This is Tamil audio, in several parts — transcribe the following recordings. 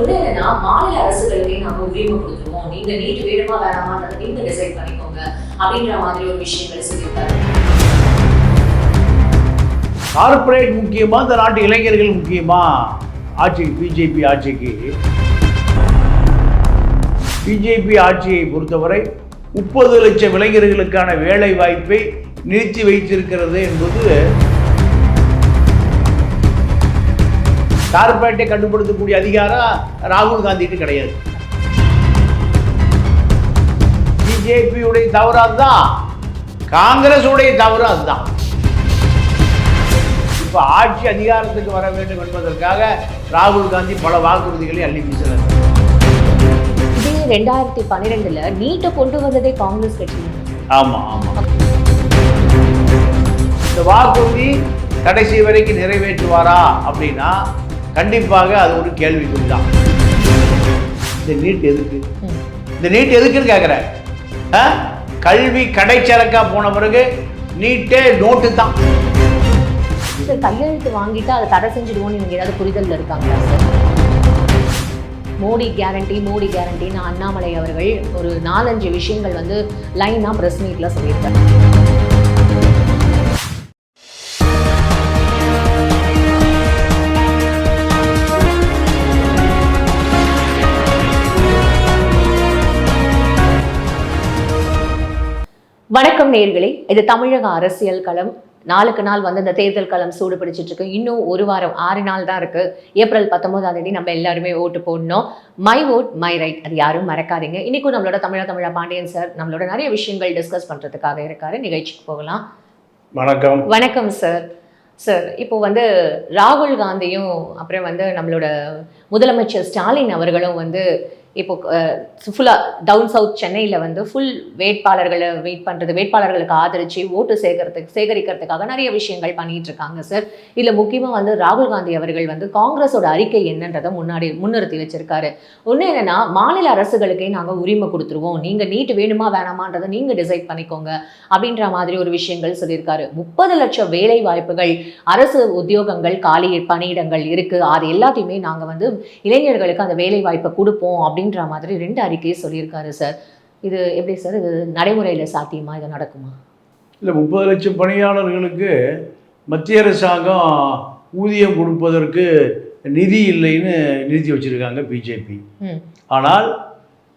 ஒண்ணு என்னன்னா மாநில அரசுகளுக்கு நாங்க உரிமை கொடுத்துருவோம் நீங்க நீட் வேணுமா வேணாமான்றத நீங்க டிசைட் பண்ணிக்கோங்க அப்படின்ற மாதிரி ஒரு விஷயங்கள் சொல்லியிருக்காரு. கார்பரேட் முக்கியமா? இந்த நாட்டு இளைஞர்கள் முக்கியமா? ஆட்சிக்கு. பிஜேபி ஆட்சிக்கு பிஜேபி ஆட்சியை பொறுத்தவரை முப்பது லட்சம் இளைஞர்களுக்கான வேலை வாய்ப்பை நிறுத்தி வைத்திருக்கிறது என்பது கார்ப்பரேட்டை கட்டுப்படுத்தக்கூடிய அதிகாரம் ராகுல் காந்திக்கு கிடையாது. பிஜேபியுடைய தவறு அதுதான். காங்கிரஸ் உடைய தவறு அதுதான். இப்போ ஆட்சி அதிகாரத்துக்கு வர வேண்டும் என்பதற்காக ராகுல் காந்தி பல வாக்குறுதிகளை அள்ளி வீசுறாரு இதே ரெண்டாயிரத்தி பன்னிரெண்டுல நீட்டை கொண்டு வந்ததே காங்கிரஸ் கட்சி ஆமாம் ஆமாம் இந்த வாக்குறுதி கடைசி வரைக்கும் நிறைவேற்றுவாரா அப்படின்னா கண்டிப்பாக அது ஒரு கேள்விக்குறி தான் இந்த நீட் எதுக்கு? இந்த நீட் எதுக்குன்னு கேட்குறேன் ஆ? கல்வி கடைச்சரக்காக போன பிறகு நீட்டே நோட்டு தான். சார் கையெழுத்து வாங்கிட்டு அதை தடை செஞ்சிடுவோம்னு இவங்க ஏதாவது புரிதலில் இருக்காங்களா சார்? மோடி கேரண்டி மோடி கேரண்டின்னு அண்ணாமலை அவர்கள் ஒரு நாலஞ்சு விஷயங்கள் வந்து லைனாக ப்ரெஸ் மீட்டில் சொல்லியிருக்காங்க வணக்கம் நேர்களே. இது தமிழக அரசியல் களம். நாளுக்கு நாள் வந்து இந்த தேர்தல் களம் சூடு பிடிச்சிட்டு இருக்கு. இன்னும் ஒரு வாரம் ஆறு நாள் தான் இருக்கு. ஏப்ரல் பத்தொன்பதாம் தேதி நம்ம எல்லாருமே ஓட்டு போடணும். மை ஓட் மை ரைட் அது யாரும் மறக்காதீங்க. இன்னைக்கும் நம்மளோட தமிழா தமிழா பாண்டியன் சார் நம்மளோட நிறைய விஷயங்கள் டிஸ்கஸ் பண்றதுக்காக இருக்காரு. நிகழ்ச்சிக்கு போகலாம். வணக்கம். வணக்கம் சார் சார் இப்போ வந்து ராகுல் காந்தியும் அப்புறம் வந்து நம்மளோட முதலமைச்சர் ஸ்டாலின் அவர்களும் வந்து இப்போ ஃபுல்லாக டவுன் சவுத் சென்னையில் வந்து ஃபுல் வேட்பாளர்களை வெயிட் பண்ணுறது வேட்பாளர்களுக்கு ஆதரித்து ஓட்டு சேகரத்துக்கு சேகரிக்கிறதுக்காக நிறைய விஷயங்கள் பண்ணிகிட்டு இருக்காங்க சார் இதில் முக்கியமாக வந்து ராகுல் காந்தி அவர்கள் வந்து காங்கிரஸோட அறிக்கை என்னன்றதை முன்னாடி முன்னிறுத்தி வச்சிருக்காரு. ஒன்று என்னன்னா மாநில அரசுகளுக்கே நாங்கள் உரிமை கொடுத்துருவோம். நீங்கள் நீட் வேணுமா வேணாமான்றதை நீங்கள் டிசைட் பண்ணிக்கோங்க அப்படின்ற மாதிரி ஒரு விஷயங்கள் சொல்லியிருக்காரு. முப்பது லட்சம் வேலை வாய்ப்புகள் அரசு உத்தியோகங்கள் காலி பணியிடங்கள் இருக்குது அது எல்லாத்தையுமே நாங்கள் வந்து இளைஞர்களுக்கு அந்த வேலை வாய்ப்பை கொடுப்போம் அப்படின்ற மாதிரி ரெண்டு அறிக்கையை சொல்லியிருக்காரு சார். இது எப்படி சார்? இது நடைமுறையில சாத்தியமா? இது நடக்குமா? இல்லை முப்பது லட்சம் பணியாளர்களுக்கு மத்திய அரசாங்கம் ஊதியம் கொடுப்பதற்கு நிதி இல்லைன்னு நிறுத்தி வச்சுருக்காங்க பிஜேபி. ஆனால்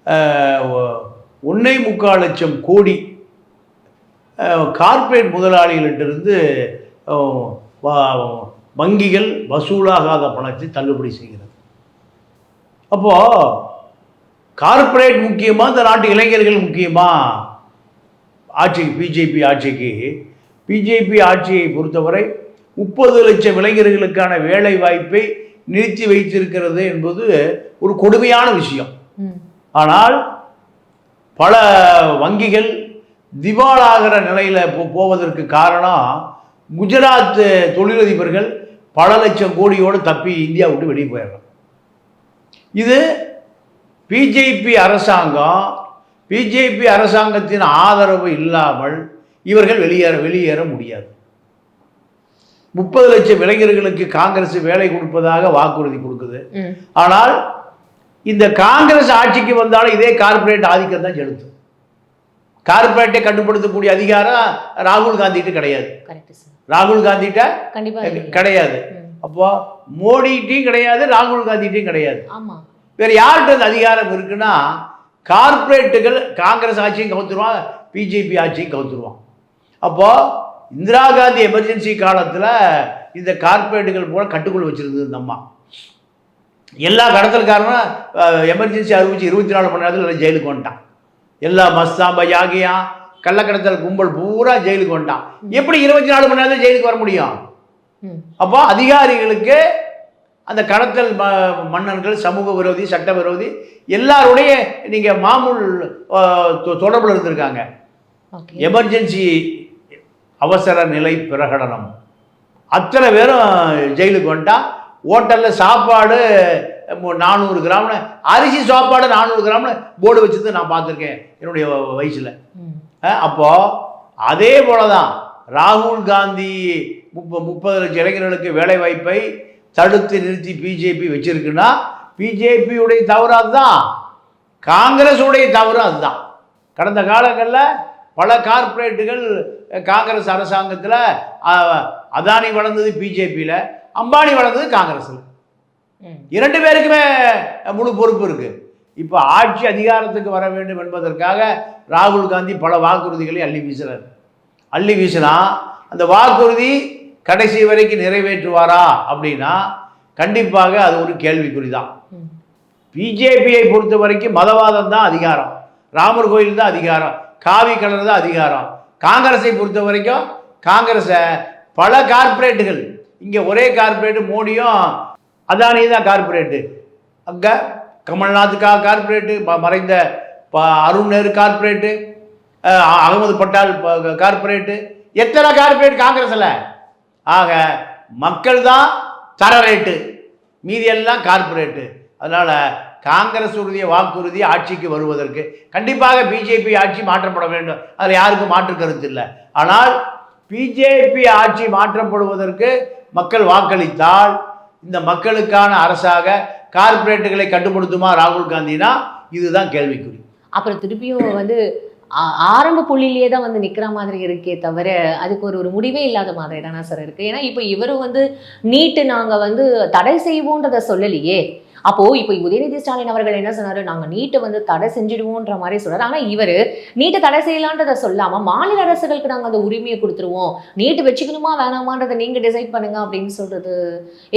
அஹ், ஒ- ஒண்ணே முக்கால் லட்சம் கோடி கார்ப்பரேட் முதலாளிகளிட்டிருந்து வங்கிகள் வசூலாகாத பணத்தை தள்ளுபடி செய்கிறது. அப்போது கார்ப்பரேட் முக்கியமா இந்த நாட்டு இளைஞர்கள் முக்கியமா? ஆட்சிக்கு. பிஜேபி ஆட்சிக்கு பிஜேபி ஆட்சியை பொறுத்தவரை முப்பது லட்சம் இளைஞர்களுக்கான வேலை வாய்ப்பை நிறுத்தி வைத்திருக்கிறது என்பது ஒரு கொடுமையான விஷயம். ஆனால் பல வங்கிகள் திவாலாகிற நிலையில் போவதற்கு காரணம் குஜராத் தொழிலதிபர்கள் பல லட்சம் கோடியோடு தப்பி இந்தியா விட்டு வெளியே போயிடுறாங்க. இது பிஜேபி அரசாங்கம் பிஜேபி அரசாங்கத்தின் ஆதரவு இல்லாமல் இவர்கள் வெளியேற வெளியேற முடியாது. முப்பது லட்சம் இளைஞர்களுக்கு காங்கிரஸ் வேலை கொடுப்பதாக வாக்குறுதி கொடுக்குது. ஆனால் இந்த காங்கிரஸ் ஆட்சிக்கு வந்தாலும் இதே கார்ப்பரேட் ஆதிக்கம் தான் செலுத்தும். கார்ப்பரேட்டை கட்டுப்படுத்தக்கூடிய அதிகாரம் ராகுல் காந்திகிட்ட கிடையாது. ராகுல் காந்திகிட்ட இல்லை. கிடையாது. அப்போ மோடிகிட்டையும் கிடையாது ராகுல் காந்திகிட்டையும் கிடையாது. ஆமா. வேற யார்கிட்ட அந்த அதிகாரம் இருக்குன்னா கார்ப்பரேட்டுகள் காங்கிரஸ் ஆட்சியும் கவுத்துருவான் பிஜேபி ஆட்சியும் கவுத்துருவான் அப்போ இந்திரா காந்தி எமர்ஜென்சி காலத்தில் இந்த கார்ப்பரேட்டுகள் பூரா கட்டுக்குள் வச்சிருந்தது இந்த அம்மா. எல்லா கடத்தல்காரனும் எமர்ஜென்சி அறிவிச்சு இருபத்தி நாலு மணி நேரத்தில் ஜெயிலுக்கு வந்துட்டான். எல்லா மஸ்தாம்பா யாகியா கள்ளக்கடத்தல் கும்பல் பூரா ஜெயிலுக்கு வந்துட்டான். எப்படி இருபத்தி நாலு மணி நேரத்தில் ஜெயிலுக்கு வர முடியும்? அப்போ அதிகாரிகளுக்கு அந்த கடத்தல் ம மன்னர்கள் சமூக விரோதி சட்ட விரோதி எல்லாருடைய நீங்கள் மாமூல் தொடர்பில் இருந்திருக்காங்க. எமர்ஜென்சி அவசர நிலை பிரகடனம். அத்தனை பேரும் ஜெயிலுக்கு வந்துட்டா ஹோட்டலில் சாப்பாடு நானூறு கிராம்னு அரிசி சாப்பாடு நானூறு கிராம்னு போர்டு வச்சது நான் பார்த்துருக்கேன் என்னுடைய வயசில் ம். அஹ் அப்போ அதே போல தான் ராகுல் காந்தி முப்ப முப்பது லட்சம் இளைஞர்களுக்கு வேலை வாய்ப்பை தடுத்து நிறுத்தி பிஜேபி வச்சிருக்குன்னா பிஜேபியுடைய தவறு அதுதான். காங்கிரஸுடைய தவறு அதுதான். கடந்த காலங்களில் பல கார்ப்பரேட்டுகள் காங்கிரஸ் அரசாங்கத்தில் அதானி வளர்ந்தது பிஜேபியில் அம்பானி வளர்ந்தது காங்கிரஸில். இரண்டு பேருக்குமே முழு பொறுப்பு இருக்கு. இப்போ ஆட்சி அதிகாரத்துக்கு வர வேண்டும் என்பதற்காக ராகுல் காந்தி பல வாக்குறுதிகளை அள்ளி வீசுறார் அள்ளி வீசினா அந்த வாக்குறுதி கடைசி வரைக்கும் நிறைவேற்றுவாரா அப்படின்னா கண்டிப்பாக அது ஒரு கேள்விக்குறி தான். பிஜேபியை பொறுத்த வரைக்கும் மதவாதம் தான் அதிகாரம். ராமர் கோயில் தான் அதிகாரம். காவி கலர் தான் அதிகாரம். காங்கிரஸை பொறுத்த வரைக்கும் காங்கிரஸை பல கார்ப்பரேட்டுகள் இங்கே ஒரே கார்ப்பரேட்டு மோடியும் அதானி தான் கார்ப்பரேட்டு. அங்கே கமல்நாத் கா கார்ப்பரேட்டு மறைந்த அருண் நேரு கார்ப்பரேட்டு அஹ், அகமது பட்டால் கார்ப்பரேட்டு. எத்தனை கார்ப்பரேட் காங்கிரஸில்? ஆக மக்கள் தான் தர ரேட்டு மீதி எல்லாம் கார்ப்பரேட்டு அதனால் காங்கிரஸ் உறுதிய வாக்குறுதி ஆட்சிக்கு வருவதற்கு கண்டிப்பாக பிஜேபி ஆட்சி மாற்றப்பட வேண்டும். அதில் யாருக்கும் மாற்று கருத்து இல்லை. ஆனால் பிஜேபி ஆட்சி மாற்றப்படுவதற்கு மக்கள் வாக்களித்தால் இந்த மக்களுக்கான அரசாக கார்ப்பரேட்டுகளை கட்டுப்படுத்துமா ராகுல் காந்தினா இதுதான் கேள்விக்குறி. அப்புறம் திருப்பியும் வந்து ஆரம்ப புள்ளியிலேயே தான் வந்து நிக்கிற மாதிரி இருக்கே தவிர அதுக்கு ஒரு ஒரு முடிவே இல்லாத மாதிரி தானே சார் இருக்கு. ஏன்னா இப்போ இவரும் வந்து நீட்டு நாங்க வந்து தடை செய்வோன்றதை சொல்லலையே. அப்போ இப்போ உதயநிதி ஸ்டாலின் அவர்கள் என்ன சொன்னாரு? நாங்க நீட்டை வந்து தடை செஞ்சிடுவோன்ற மாதிரி சொல்றாரு ஆனா இவரு நீட்டை தடை செய்யலான்றத சொல்லாம மாநில அரசுகளுக்கு நாங்க அந்த உரிமையை கொடுத்துருவோம். நீட்டு வச்சுக்கணுமா வேணாமான்றதை நீங்க டிசைட் பண்ணுங்க அப்படின்னு சொல்றது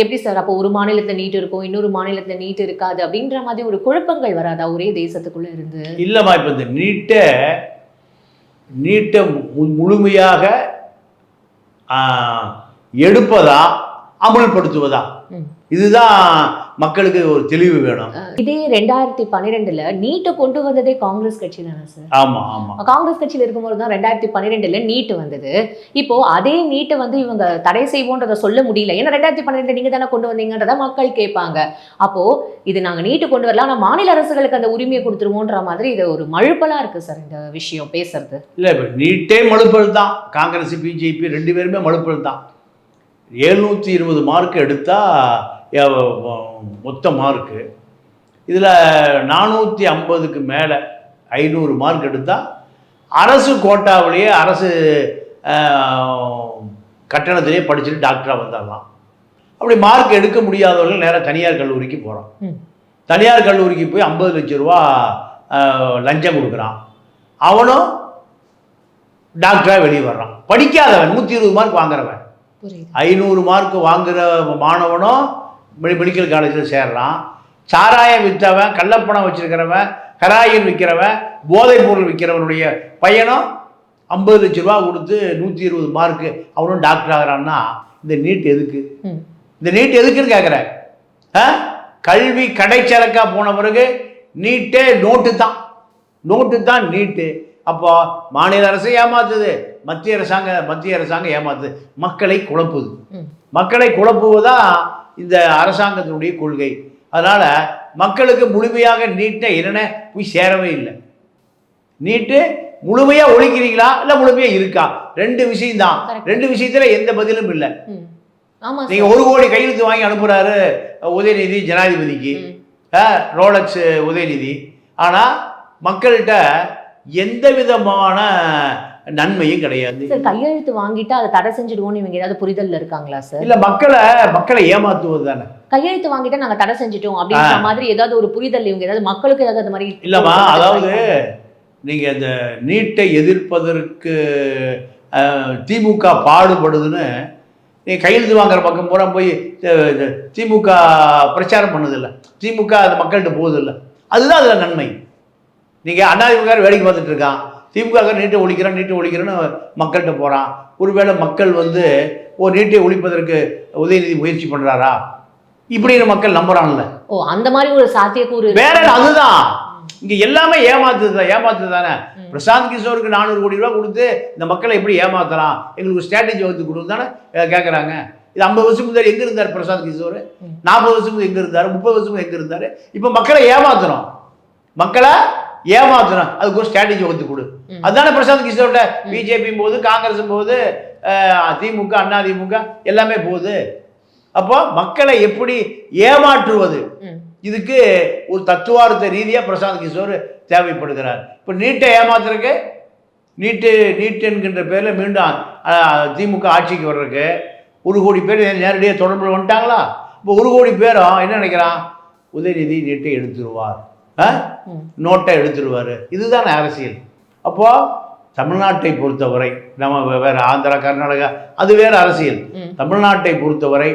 எப்படி சார்? அப்போ ஒரு மாநிலத்துல நீட் இருக்கும் இன்னொரு மாநிலத்துல நீட் இருக்காது அப்படின்ற மாதிரி ஒரு குழப்பங்கள் வராதா ஒரே தேசத்துக்குள்ள இருந்து? இல்லைம்மா இப்போ இந்த நீட்டை நீட்டை முழுமையாக எடுப்பதா அமுல்படுத்துவதா. இதுதான் மக்களுக்கு ஒரு தெளிவு வேணும். இதே ரெண்டாயிரத்தி பன்னிரெண்டுல நீட்டை கொண்டு வந்ததே காங்கிரஸ் கட்சி தானே சார்? ஆமா ஆமா. காங்கிரஸ் கட்சியில இருக்கும்போது தான் ரெண்டாயிரத்தி பன்னிரெண்டுல நீட் வந்தது. இப்போ அதே நீட்டை வந்து இவங்க தடை செய்வோன்றதை சொல்ல முடியல. ஏன்னா ரெண்டாயிரத்தி பன்னிரெண்டு நீங்க தானே கொண்டு வந்தீங்கன்றத மக்கள் கேட்பாங்க. அப்போ இது நாங்க நீட்டு கொண்டு வரலாம் ஆனா மாநில அரசுகளுக்கு அந்த உரிமையை கொடுத்துருவோன்ற மாதிரி இது ஒரு மழுப்பலா இருக்கு சார் இந்த விஷயம் பேசுறது. இல்லை இப்போ நீட்டே மழுப்பல் தான். காங்கிரஸ் பிஜேபி ரெண்டு பேருமே மழுப்பல் தான். எழுநூற்றி இருபது மார்க் எடுத்தால் மொத்த மார்க்கு இதில் நானூற்றி ஐம்பதுக்கு மேலே ஐநூறு மார்க் எடுத்தால் அரசு கோட்டாவிலேயே அரசு ஆஹ், கட்டணத்திலேயே படிச்சுட்டு டாக்டராக வந்துடலாம். அப்படி மார்க் எடுக்க முடியாதவர்கள் நேராக தனியார் கல்லூரிக்கு போகிறோம் ம். தனியார் கல்லூரிக்கு போய் ஐம்பது லட்ச ரூபா லஞ்சம் கொடுக்குறான். அவனும் டாக்டராக வெளியே வர்றான். படிக்காதவன் நூற்றி இருபது மார்க் வாங்குறவன். ஐநூறு மார்க் வாங்குற மாணவனும் மெடிக்கல் காலேஜில் சேர்றான். சாராயம் விற்றவன் கள்ளப்பணம் வச்சிருக்கிறவன் ஹெராயின் விற்கிறவன் போதைப் பொருள் விற்கிறவனுடைய பையனும் ஐம்பது லட்ச ரூபா கொடுத்து நூற்றி இருபது மார்க்கு அவனும் டாக்டர் ஆகிறான்னா இந்த நீட் எதுக்கு. இந்த நீட் எதுக்குன்னு கேட்குறேன் கல்வி கடைச்சரக்கா போன பிறகு நீட்டே நோட்டு தான். நோட்டு தான் நீட்டு அப்போ மாநில அரசு ஏமாத்துது மத்திய அரசாங்க மத்திய அரசாங்கம் ஏமாத்துது. மக்களை குழப்புது. மக்களை குழப்புவதா இந்த அரசாங்கத்தினுடைய கொள்கை. அதனால மக்களுக்கு முழுமையாக நீட்டை என்னென்ன? போய் சேரவே இல்லை. நீட்டு முழுமையா ஒழிக்கிறீங்களா? இல்லை முழுமையா இருக்கா? ரெண்டு விஷயம் தான் Correct. ரெண்டு விஷயத்துல எந்த பதிலும் இல்லை. ம். ஆமா நீங்க சார் ஒரு கோடி கையெழுத்து வாங்கி அனுப்புறாரு உதயநிதி ஜனாதிபதிக்கு. ரோலக்ஸ் உதயநிதி. ஆனா மக்கள்கிட்ட எந்த விதமான நன்மையும் கிடையாது. சார் கையெழுத்து வாங்கிட்டு அதை தடை செஞ்சிடுவோம்னு இவங்க ஏதாவது புரிதல்ல இருக்காங்களா சார்? இல்ல மக்களை மக்களை ஏமாத்துவது தானே. கையெழுத்து வாங்கிட்டு நாங்க தடை செஞ்சிட்டோம் அப்படின்ற மாதிரி ஏதாவது ஒரு புரிதல் இவங்க ஏதாவது மக்களுக்கு ஏதாவது அந்த மாதிரி இல்லம்மா அதாவது நீங்க இந்த நீட்டை எதிர்ப்பதற்கு திமுக பாடுபடுதுன்னு நீ கையெழுத்து வாங்குற பக்கம் பூரா போய் திமுக பிரச்சாரம் பண்ணுதில்ல. திமுக அது மக்கள்கிட்ட போகுதில்ல அதுதான் அதில் நன்மை. நீங்கள் அண்ணாதிமுக வேடிக்கை பார்த்துட்டு இருக்கான். திமுக நீட்டை ஒழிக்கிறோம் நீட்டை ஒழிக்கிறோன்னு மக்கள்கிட்ட போகிறான் ஒருவேளை மக்கள் வந்து ஓ நீட்டை ஒழிப்பதற்கு உதயநிதி முயற்சி பண்ணுறாரா இப்படின்னு மக்கள் நம்புறான்ல ஓ அந்த மாதிரி ஒரு சாத்தியக்கூறு வேற? அதுதான். இங்க எல்லாமே ஏமாத்துது ஏமாத்துது தானே. பிரசாந்த் கிஷோருக்கு நானூறு கோடி ரூபா கொடுத்து இந்த மக்களை எப்படி ஏமாத்தலாம்? எங்களுக்கு ஸ்ட்ராட்டஜி வகுத்து கொடுத்து தானே கேட்கறாங்க இது ஐம்பது வருஷம் முன்னாடி எங்க இருந்தார் பிரசாந்த் கிஷோர். நாற்பது வருஷம் எங்க இருந்தாரு? முப்பது வருஷம் எங்க இருந்தாரு? இப்ப மக்களை ஏமாத்தணும் மக்களை ஏமாத்தணும் அதுக்கு ஒரு ஸ்ட்ராட்டஜி வகுத்து கொடு. அதுதானே பிரசாந்த் கிஷோர்ட பிஜேபி போகுது காங்கிரஸ் போகுது அஹ், திமுக அண்ணா திமுக எல்லாமே போகுது. அப்போ மக்களை எப்படி ஏமாற்றுவது. இதுக்கு ஒரு தத்துவார்த்த ரீதியாக பிரசாந்த் கிஷோர் தேவைப்படுகிறார். இப்போ நீட்டை ஏமாத்துறதுக்கு நீட்டு நீட் என்கின்ற பேரில் மீண்டும் திமுக ஆட்சிக்கு வர்றதுக்கு ஒரு கோடி பேர் நேரடியாக தொடர்பு வந்துட்டாங்களா? இப்போ ஒரு கோடி பேரும் என்ன நினைக்கிறான்? உதயநிதி நீட்டை எடுத்துருவார். நோட்டை எடுத்துருவார். இதுதான் அரசியல். அப்போ தமிழ்நாட்டை பொறுத்தவரை நம்ம வேற ஆந்திரா கர்நாடகா அது வேற அரசியல். தமிழ்நாட்டை பொறுத்தவரை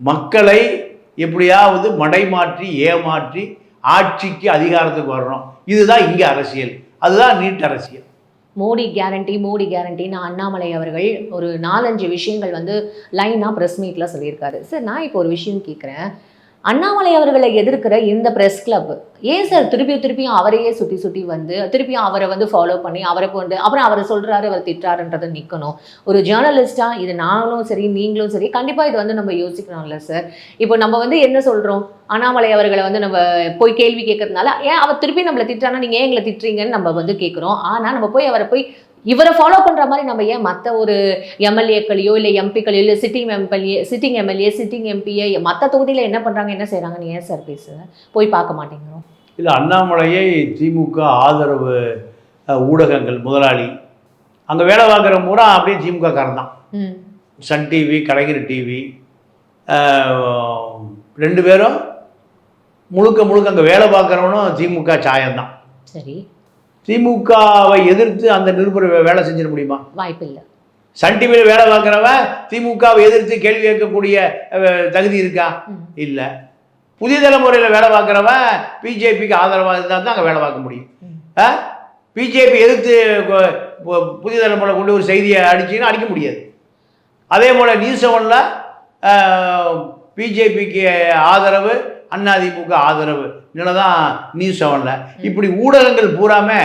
மக்களை எப்படியாவது மடைமாற்றி ஏமாற்றி ஆட்சிக்கு அதிகாரத்துக்கு வரணும். இதுதான் இங்கே அரசியல். அதுதான் நீட் அரசியல். மோடி கேரண்டி மோடி கேரண்டின்னு அண்ணாமலை அவர்கள் ஒரு நாலஞ்சு விஷயங்கள் வந்து லைனாக ப்ரெஸ் மீட்டில் சொல்லியிருக்காரு. சார் நான் இப்போ ஒரு விஷயம் கேட்குறேன் அண்ணாமலை அவர்களை எதிர்க்கிற இந்த ப்ரெஸ் கிளப் ஏன் சார் திருப்பியும் திருப்பியும் அவரையே சுற்றி சுற்றி வந்து திருப்பியும் அவரை வந்து ஃபாலோ பண்ணி அவரை கொண்டு அப்புறம் அவரை சொல்கிறாரு அவர் திட்டாருன்றத நிற்கணும் ஒரு ஜேர்னலிஸ்ட்டாக இது நானும் சரி நீங்களும் சரி கண்டிப்பாக இது வந்து நம்ம யோசிக்கணும்ல சார் இப்போ நம்ம வந்து என்ன சொல்கிறோம் அண்ணாமலை அவர்களை வந்து நம்ம போய் கேள்வி கேட்கறதுனால ஏன் அவர் திருப்பி நம்மளை திட்டுறானா நீங்கள் ஏன் எங்களை திட்டுறீங்கன்னு நம்ம வந்து கேட்குறோம். ஆனால் நம்ம போய் அவரை போய் இவரை ஃபாலோ பண்ணுற மாதிரி நம்ம ஏன் மற்ற ஒரு எம்எல்ஏக்களையோ இல்லை எம்பிக்களையோ இல்லை sitting MLA sitting MLA sitting எம்பியை மற்ற தொகுதியில் என்ன பண்ணுறாங்க என்ன செய்கிறாங்கன்னு ஏன் சார் பேசுங்க போய் பார்க்க மாட்டேங்கிறோம். இல்லை அண்ணாமலையை திமுக ஆதரவு ஊடகங்கள் முதலாளி அங்கே வேலை பார்க்குற பூரா அப்படியே திமுக காரன் தான் சன் டிவி கலைஞர் டிவி ரெண்டு பேரும் முழுக்க முழுக்க அங்கே வேலை பார்க்குறவனும் திமுக சாயம்தான் சரி. திமுகவை எதிர்த்து அந்த நிருபர் வேலை செஞ்சிட முடியுமா? வாய்ப்பு இல்லை சன் டிவியில் வேலை பார்க்குறவன் திமுகவை எதிர்த்து கேள்வி கேட்கக்கூடிய தகுதி இருக்கா. இல்லை. புதிய தலைமுறையில் வேலை பார்க்குறவன் பிஜேபிக்கு ஆதரவாக இருந்தால் தான் அங்கே வேலை பார்க்க முடியும். ம். பிஜேபி எதிர்த்து புதிய தலைமுறை கொண்டு ஒரு செய்தியை அடிச்சிங்கன்னா அடிக்க முடியாது. அதே போல் நியூஸ் செவனில் பிஜேபிக்கு ஆதரவு அதிமுக ஆதரவு. தான் நியூஸ் செவனில் இப்படி ஊடகங்கள் பூராமே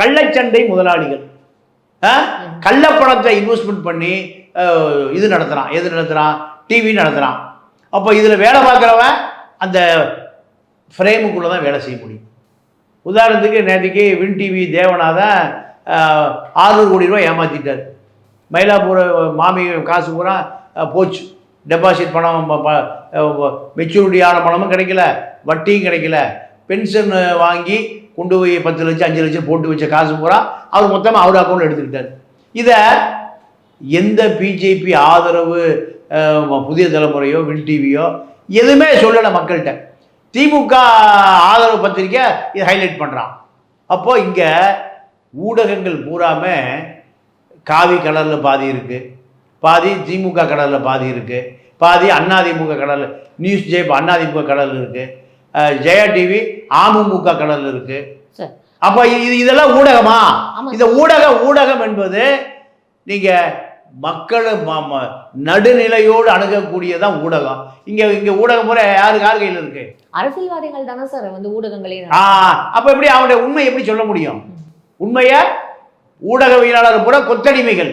கள்ளச்சண்டை முதலாளிகள்? கள்ளப்பணத்தை இன்வெஸ்ட்மெண்ட் பண்ணி இது நடத்துகிறான் எது நடத்துகிறான் டிவி நடத்துகிறான் அப்போ இதில் வேலை பார்க்குறவன் அந்த ஃப்ரேமுக்குள்ளே தான் வேலை செய்ய முடியும். உதாரணத்துக்கு நேற்றுக்கு வின் டிவி தேவநாதன் ஆறுநூறு கோடி ரூபாய் ஏமாற்றிட்டார் மயிலாப்பூர் மாமி காசு பூரா போச்சு. டெபாசிட் பணம் மெச்சூரிட்டியான பணமும் கிடைக்கல. வட்டியும் கிடைக்கல. பென்ஷன் வாங்கி கொண்டு போய் பத்து லட்சம் அஞ்சு லட்சம் போட்டு வச்ச காசு பூரா அவர் மொத்தமாக அவர் அக்கௌண்ட் எடுத்துக்கிட்டார். இதை எந்த பிஜேபி ஆதரவு புதிய தலைமுறையோ வின் டிவியோ எதுவுமே சொல்லலை மக்கள்கிட்ட. திமுக ஆதரவு பத்திரிக்கை இதை ஹைலைட் பண்ணுறான் அப்போது இங்கே ஊடகங்கள் பூராமே காவி கலரில் பாதி இருக்குது பாதி திமுக கடலில் பாதி இருக்குது பாதி அதிமுக கடல் நியூஸ் ஜே அதிமுக கடல் இருக்குது ஜெயா டிவி அமமுக கடல் இருக்குது அப்போ இது இதெல்லாம் ஊடகமா? இந்த ஊடக ஊடகம் என்பது நீங்கள் மக்கள் நடுநிலையோடு அணுகக்கூடியதான் ஊடகம். இங்கே இங்கே ஊடகம் முறை யாரு யார் கையில் இருக்கு? அரசியல்வாதிகள் தானே சார் வந்து ஊடகங்களே ஆ அப்போ எப்படி அவனுடைய உண்மை எப்படி சொல்ல முடியும்? உண்மையை ஊடகவியலாளர் பூரா கொத்தடிமைகள்.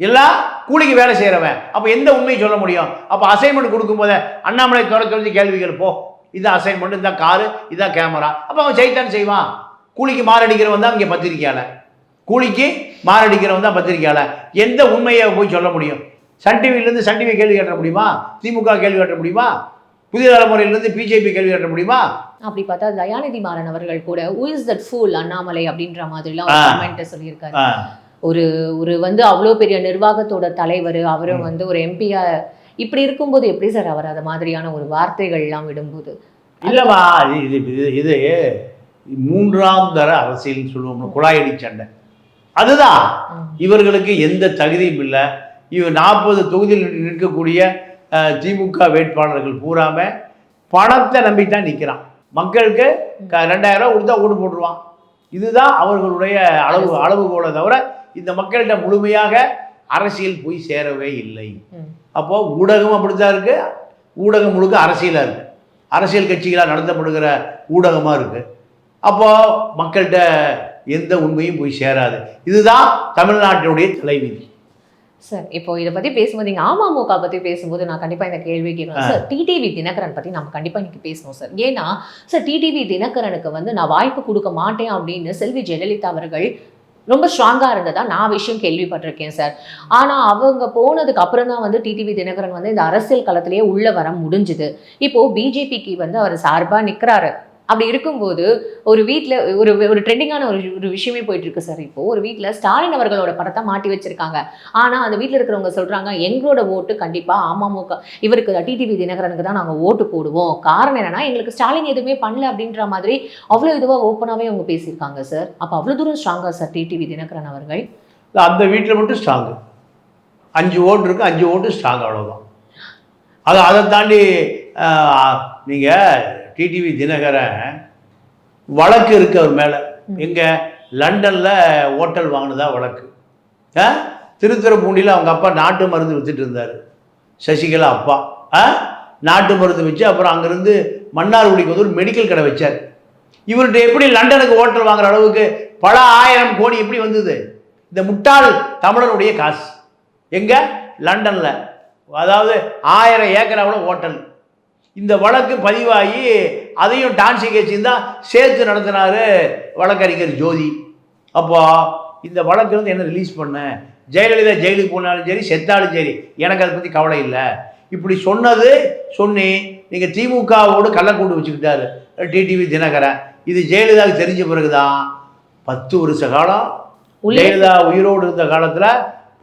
எல்லாம் கூலிக்கு வேலை செய்கிறவன் அப்போ எந்த உண்மையை சொல்ல முடியும். அப்போ அசைன்மெண்ட் கொடுக்கும்போது அண்ணாமலை துறைஞ்சு கேள்விகள் போ இதான் அசைன்மெண்ட் இதான் காரு இதான் கேமரா அப்போ அவன் செய்தான் செய்வான். கூலிக்கு மாரடிக்கிறவன் தான் இங்கே பத்திரிக்கையாளர். கூலிக்கு மாரடிக்கிறவன் தான் பத்திரிக்கையாளர். எந்த உண்மையை போய் சொல்ல முடியும்? சன் டிவிலேருந்து சன் டிவி கேள்வி கேட்ட முடியுமா? திமுக கேள்வி கேட்ட முடியுமா? புதிய தலைமுறையிலேருந்து பிஜேபி கேள்வி கேட்ட முடியுமா? அப்படி பார்த்தா தயாநிதி மாறன் அவர்கள் கூட who is that fool Annamalai? அப்படின்ற மாதிரிலாம் கமெண்ட் சொல்லியிருக்காரு. ஒரு ஒரு வந்து அவ்வளோ பெரிய நிர்வாகத்தோட தலைவர் அவரும் வந்து ஒரு எம்பியா இப்படி இருக்கும்போது எப்படி சார் அவர் அது மாதிரியான ஒரு வார்த்தைகள்லாம் விடும்போது? இல்லைம்மா இது இது இது மூன்றாம் தர அரசியல்னு சொல்லுவோம் குழாயடி சண்டை. அதுதான். இவர்களுக்கு எந்த தகுதியும் இல்லை. இவ நாற்பது தொகுதியில் நிற்கக்கூடிய திமுக வேட்பாளர்கள் பூராம பணத்தை நம்பித்தான் நிற்கிறான் மக்களுக்கு ரெண்டாயிரம் ரூபா கொடுத்தா ஓட்டு போட்டுருவான். இதுதான் அவர்களுடைய அளவு அளவுகோலை தவிர இந்த மக்கள்கிட்ட முழுமையாக அரசியல் போய் சேரவே இல்லை. அப்போ ஊடகம் அப்படித்தான் இருக்கு. ஊடகம் முழுக்க அரசியலாக இருக்கு. அரசியல் கட்சிகளால் நடத்தப்படுகிற ஊடகமாக இருக்கு. அப்போ மக்கள்கிட்ட எந்த உண்மையும் போய் சேராது. இதுதான் தமிழ்நாட்டினுடைய தலைவிதி. சார் இப்போ இதை பத்தி பேசும்போது நீங்க அமமுக பத்தி பேசும்போது நான் கண்டிப்பா இந்த கேள்வி கேட்கணும். சார் டிடிவி தினகரன் பத்தி நம்ம கண்டிப்பா இன்னைக்கு பேசணும் சார் ஏன்னா சார் டிடிவி தினகரனுக்கு வந்து நான் வாய்ப்பு கொடுக்க மாட்டேன் அப்படின்னு செல்வி ஜெயலலிதா அவர்கள் ரொம்ப ஸ்ட்ராங்காக இருந்ததா? நான் விஷயம் கேள்விப்பட்டிருக்கேன் சார் ஆனால் அவங்க போனதுக்கு அப்புறம் தான் வந்து டிடிவி தினகரன் வந்து இந்த அரசியல் களத்திலேயே உள்ள வர முடிஞ்சுது. இப்போது பிஜேபிக்கு வந்து அவர் சார்பாக நிற்கிறாரு அப்படி இருக்கும்போது ஒரு வீட்டில் ஒரு ஒரு ட்ரெண்டிங்கான ஒரு ஒரு விஷயமே போயிட்டு இருக்கு சார் இப்போ ஒரு வீட்டில் ஸ்டாலின் அவர்களோட படத்தை மாட்டி வச்சிருக்காங்க. ஆனால் அந்த வீட்டில் இருக்கிறவங்க சொல்றாங்க எங்களோட ஓட்டு கண்டிப்பாக அமமுக இவருக்கு டிடிவி தினகரனுக்கு தான் நாங்கள் ஓட்டு போடுவோம். காரணம் என்னன்னா எங்களுக்கு ஸ்டாலின் எதுவுமே பண்ணல அப்படின்ற மாதிரி அவ்வளோ இதுவாக ஓப்பனாகவே அவங்க பேசியிருக்காங்க சார் அப்போ அவ்வளோ தூரம் ஸ்ட்ராங்கா சார் டிடிவி தினகரன் அவர்கள்? அந்த வீட்டில் மட்டும் ஸ்ட்ராங்கு அஞ்சு ஓட்டு இருக்கு அஞ்சு ஓட்டு ஸ்ட்ராங் அவ்வளோதான் அது அதை தாண்டி நீங்கள் டிடிவி தினகரன் வழக்கு இருக்கு அவர் மேலே. எங்கே? லண்டனில் ஹோட்டல் வாங்கினதா வழக்கு. ஆ? திருத்துறைப்பூண்டியில் அவங்க அப்பா நாட்டு மருந்து வித்துட்டு இருந்தார். சசிகலா அப்பா. ஆ? நாட்டு மருந்து வச்சு அப்புறம் அங்கேருந்து மன்னார்குடிக்கு வந்து ஒரு மெடிக்கல் கடை வச்சார். இவர்கிட்ட எப்படி லண்டனுக்கு ஹோட்டல் வாங்குற அளவுக்கு பல ஆயிரம் கோடி எப்படி வந்தது? இந்த முட்டாள் தமிழனுடைய காசு. எங்க? லண்டனில். அதாவது ஆயிரம் ஏக்கராவில் ஹோட்டல். இந்த வழக்கு பதிவாகி அதையும் டான்சி கேச்சு தான் சேர்த்து நடத்தினாரு வழக்கறிஞர் ஜோதி. அப்போ இந்த வழக்கு வந்து என்ன ரிலீஸ் பண்ண? ஜெயலலிதா ஜெயிலுக்கு போனாலும் சரி செத்தாலும் சரி எனக்கு அதை பற்றி கவலை இல்லை. இப்படி சொன்னது சொன்னி நீங்கள் திமுகவோடு கள்ளக்கூண்டு வச்சுக்கிட்டாரு டிடிவி தினகரன். இது ஜெயலலிதாவுக்கு தெரிஞ்ச பிறகுதான். பத்து வருஷ காலம் ஜெயலலிதா உயிரோடு இருந்த காலத்தில்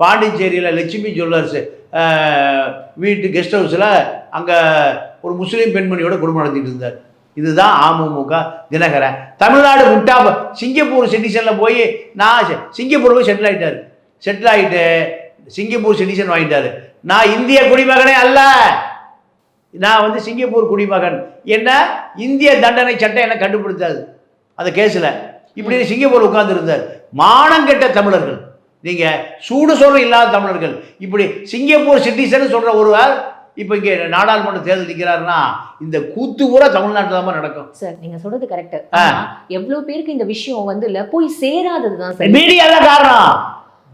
பாண்டிச்சேரியில் லட்சுமி ஜுவல்லர்ஸ் வீட்டு கெஸ்ட் ஹவுஸில் அங்கே ஒரு முஸ்லீம் பெண்மணியோட குடும்பம் நடத்திட்டு இருந்தார். இதுதான் அமமுக தினகரன் தமிழ்நாடு முட்டா சிங்கப்பூர் சிட்டிசனில் போய் நான் சிங்கப்பூர் போய் செட்டில் ஆகிட்டார் செட்டில் ஆகிட்டு சிங்கப்பூர் சிட்டிசன் வாங்கிட்டாரு. நான் இந்திய குடிமகனே அல்ல. நான் வந்து சிங்கப்பூர் குடிமகன். என்ன? இந்திய தண்டனை சட்டம் என்னை கண்டுபிடித்தாது. அந்த கேஸில் இப்படி சிங்கப்பூர் மானம் மானங்கெட்ட தமிழர்கள். நீங்க சூடு சொல்ற இல்லாத தமிழர்கள். இப்படி சிங்கப்பூர் சிட்டிசன் சொல்ற ஒருவர் இப்போ இங்கே நாடாளுமன்ற தேர்தல் நிற்கிறாருன்னா இந்த கூத்து பூரா தமிழ்நாட்டில் தான் நடக்கும். சார் நீங்க சொல்றது கரெக்ட் ஆ. எவ்வளவு பேருக்கு இந்த விஷயம் வந்து இல்ல போய் சேராதது தான் சார். மீடியா தான் காரணம்.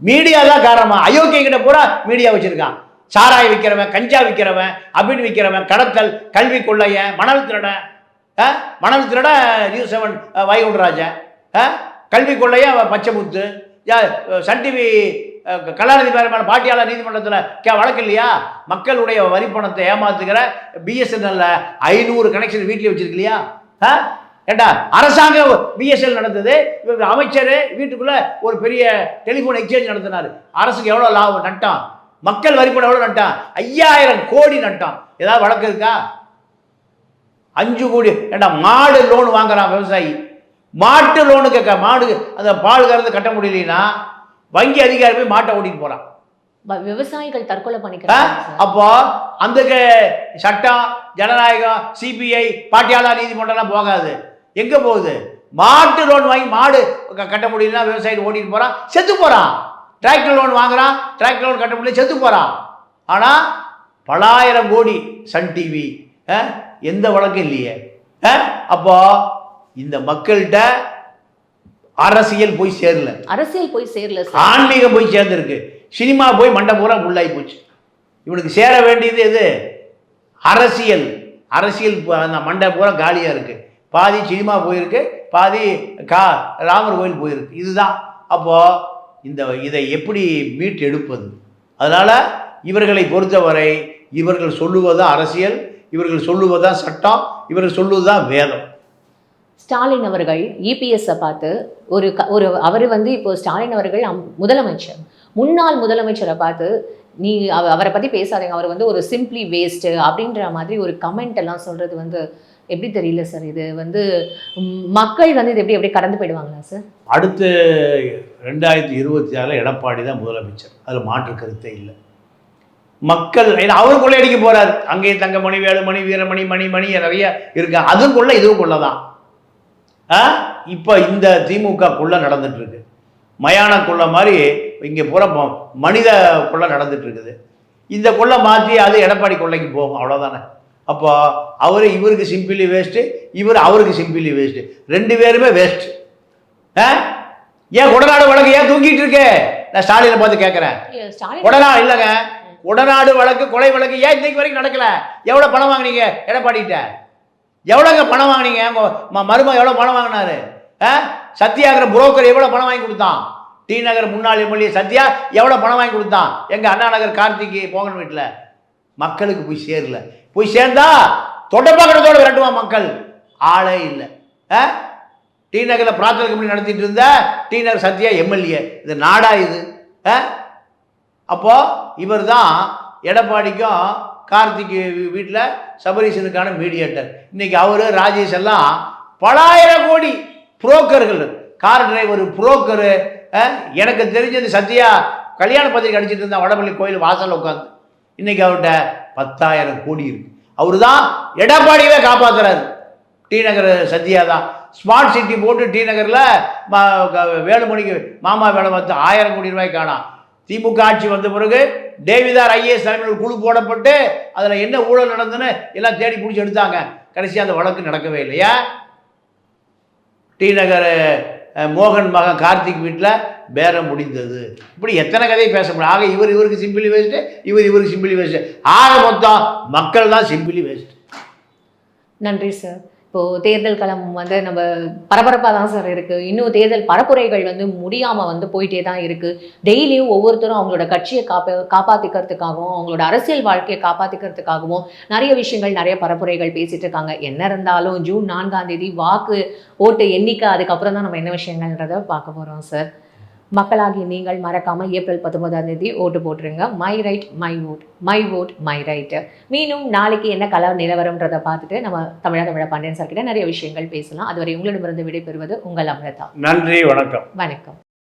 மீடியா தான் காரணமா. அயோக்கிய கிட்ட பூரா மீடியா வச்சிருக்கான். சாராய் விற்கிறவன் கஞ்சா விற்கிறவன் அபின் விற்கிறவன் கடத்தல் கல்வி கொள்ளையன் மணல் திருடன்? மணல் திருடன் நியூஸ் செவன் வைகுண்டராஜன்? கல்வி கொள்ளையன் பச்சைமுத்து. சன் டிவி கலாநிதி பேரமான பாட்டியாளர் நீதிமன்றத்தில் கே வழக்கு இல்லையா? மக்களுடைய வரி பணத்தை ஏமாத்துகிற பிஎஸ்என்எல்ல ஐநூறு கனெக்ஷன் வீட்டில் வச்சிருக்கலையா ஆ? ஏண்டா அரசாங்கம் பிஎஸ்எல் நடந்தது. இவங்க அமைச்சர் வீட்டுக்குள்ள ஒரு பெரிய டெலிஃபோன் எக்ஸ்சேஞ்ச் நடத்தினார். அரசுக்கு எவ்வளோ லாபம்? நட்டம் மக்கள் வரிப்பணம் எவ்வளோ நட்டம் ஐயாயிரம் கோடி நட்டம் ஏதாவது வழக்கு இருக்கா? அஞ்சு கோடி. ஏண்டா மாடு லோன் வாங்குறான் விவசாயி. மாட்டு லோனு கேட்க மாடு அந்த பால் கறந்து கட்ட முடியலனா வங்கி அதிகாரி போய் மாட்டை ஓட்டிட்டு போறான். வ- விவசாயிகள் தற்கொலை? பண்ணிக்கிறாங்க. அப்போ அந்த சட்டம் ஜனநாயகம் சிபிஐ பாட்டியாளா நீதிமன்றம்லாம் போகாது. எங்க போகுது? மாட்டு லோன் வாங்கி மாடு கட்ட முடியலன்னா விவசாயி ஓட்டிட்டு போறான் செத்து போறான். டிராக்டர் லோன் வாங்குறான் டிராக்டர் லோன் கட்ட முடியல செத்து போறான். ஆனா பலாயிரம் கோடி சன் டிவி எந்த வழக்கும் இல்லையே. ஆ? இந்த மக்கள்கிட்ட அரசியல் போய் சேரல. அரசியல் போய் சேரல சார். ஆன்மீகம் போய் சேர்ந்துருக்கு. சினிமா போய் மண்டை பூரா உள்ளாகி போச்சு. இவனுக்கு சேர வேண்டியது எது? அரசியல். அரசியல் அந்த மண்டை பூரா காலியாக இருக்கு. பாதி சினிமா போயிருக்கு பாதி கா ராமர் கோயில் போயிருக்கு. இதுதான். அப்போ இந்த இதை எப்படி மீட்டு எடுப்பது? அதனால இவர்களை பொறுத்தவரை இவர்கள் சொல்லுவதுதான் அரசியல் இவர்கள் சொல்லுவதுதான் சட்டம் இவர்கள் சொல்லுவதுதான் வேதம். ஸ்டாலின் அவர்கள் இபிஎஸ்ஸை பார்த்து ஒரு க- ஒரு அவர் வந்து இப்போ ஸ்டாலின் அவர்கள் அம்- முதலமைச்சர். முன்னாள் முதலமைச்சரை பார்த்து நீ அவ- அவரை பற்றி பேசாதீங்க அவர் வந்து ஒரு சிம்பிளி வேஸ்ட்டு அப்படின்ற மாதிரி ஒரு கமெண்ட் எல்லாம் சொல்கிறது வந்து எப்படி தெரியல சார் இது வந்து மக்கள் வந்து இது எப்படி எப்படி கடந்து போயிடுவாங்களா சார் அடுத்து ரெண்டாயிரத்தி இருபத்தி ஆறில் எடப்பாடி தான் முதலமைச்சர். அதில் மாற்று கருத்தே இல்லை. மக்கள் ஏன்னா அவர் கொள்ளையடிக்க போகிறார் அங்கே தங்கமணி வேலுமணி வீரமணி மணிமணி நிறைய இருக்கு. அதுவும் கொள்ள இதுவும் தான் இப்போ இந்த திமுக கொள்ள நடந்துட்டு இருக்கு மயான கொள்ள மாதிரி இங்கே பூரா மனித கொள்ள நடந்துட்டு இருக்குது இந்த கொள்ளை மாற்றி அது எடப்பாடி கொள்ளைக்கு போகும் அவ்வளோதானே அப்போ அவர் இவருக்கு சிம்பிளி வேஸ்ட்டு இவர் அவருக்கு சிம்பிளி வேஸ்ட்டு ரெண்டு பேருமே வேஸ்ட் ஆ? ஏன் உடனாடு வழக்கு ஏன் தூங்கிட்டு இருக்கு? நான் ஸ்டாலினை பார்த்து கேட்குறேன் உடனா இல்லைங்க. உடனாடு வழக்கு கொலை வழக்கு ஏன் இன்னைக்கு வரைக்கும் நடக்கல? எவ்வளோ பணம் வாங்குனீங்க? எடப்பாடிட்ட எவ்வளோங்க பணம் வாங்கினீங்க? ம- மருமகன் எவ்வளோ பணம் வாங்கினாரு? ஆ? சத்தியாகிற புரோக்கர் எவ்வளோ பணம் வாங்கி கொடுத்தான்? டி நகர் முன்னாள் எம்எல்ஏ சத்யா எவ்வளோ பணம் வாங்கி கொடுத்தான்? எங்கள் அண்ணா நகர் கார்த்திக் போகணும் வீட்டில். மக்களுக்கு போய் சேரல. போய் சேர்ந்தா தொடப்பாக்கடத்தோட விரட்டுவான் மக்கள். ஆளே இல்லை. ஆ? டி நகரில் பிரார்த்தனை கம்பெனி நடத்திட்டு இருந்த டி நகர் சத்யா எம்எல்ஏ. இது நாடா இது. ஆ? இவர் தான் எடப்பாடிக்கும் கார்த்திக் வீட்டில் சபரீசனுக்கான மீடியேட்டர் இன்னைக்கு அவர் ராஜேஷ் எல்லாம் பலாயிரம் கோடி புரோக்கர்கள். கார் டிரைவர் புரோக்கரு எனக்கு தெரிஞ்சது சத்யா கல்யாண பத்திரிக்கை அடிச்சிட்டு இருந்தா வடபள்ளி கோயில் வாசலில் உட்காந்து இன்னைக்கு அவர்கிட்ட பத்தாயிரம் கோடி இருக்கு. அவரு தான் எடப்பாடியவே காப்பாத்துறாரு. டி நகர் சத்யா தான். ஸ்மார்ட் சிட்டி போட்டு டி நகரில் வேலுமணிக்கு மாமா வேலை பார்த்து ஆயிரம் கோடி ரூபாய் காணாம் திமுக ஆட்சி வந்த பிறகு டேவிதார் ஐஏஎஸ் தலைமையில் குழு போடப்பட்டு அதில் என்ன ஊழல் நடந்துன்னு எல்லாம் தேடி பிடிச்சி எடுத்தாங்க. கடைசியாக அந்த வழக்கு நடக்கவே இல்லையா? டி நகர் மோகன் மகன் கார்த்திக் வீட்டில் பேரம் முடிந்தது. இப்படி எத்தனை கதையை பேச முடியும்? ஆக இவர் இவருக்கு சிம்பிளி வேஸ்ட்டு இவர் இவருக்கு சிம்பிளி வேஸ்ட்டு ஆக மொத்தம் மக்கள் தான் சிம்பிளி வேஸ்ட் நன்றி சார் இப்போது தேர்தல் களம் வந்து நம்ம பரபரப்பாக தான் சார் இருக்குது இன்னும் தேர்தல் பரப்புரைகள் வந்து முடியாமல் வந்து போயிட்டே தான் இருக்குது டெய்லியும் ஒவ்வொருத்தரும் அவங்களோட கட்சியை காப்ப காப்பாற்றிக்கிறதுக்காகவும் அவங்களோட அரசியல் வாழ்க்கையை காப்பாற்றிக்கிறதுக்காகவும் நிறைய விஷயங்கள் நிறைய பரப்புரைகள் பேசிகிட்டு இருக்காங்க. என்ன இருந்தாலும் ஜூன் நான்காம் தேதி வாக்கு ஓட்டு எண்ணிக்கை அதுக்கப்புறம் தான் நம்ம என்ன விஷயங்கள்ன்றத பார்க்க போகிறோம் சார் மக்களாகி நீங்கள் மறக்காம ஏப்ரல் பத்தொன்பதாம் தேதி ஓட்டு போட்டுருங்க. My right my vote my vote my right மீண்டும் நாளைக்கு என்ன கலர் நிலவரம்ன்றதை பார்த்துட்டு நம்ம தமிழக விழா பாண்டியன் சார் கிட்ட நிறைய விஷயங்கள் பேசலாம். அதுவரை உங்களிடமிருந்து விடைபெறுவது உங்கள் அமிர்தா. நன்றி வணக்கம். வணக்கம்.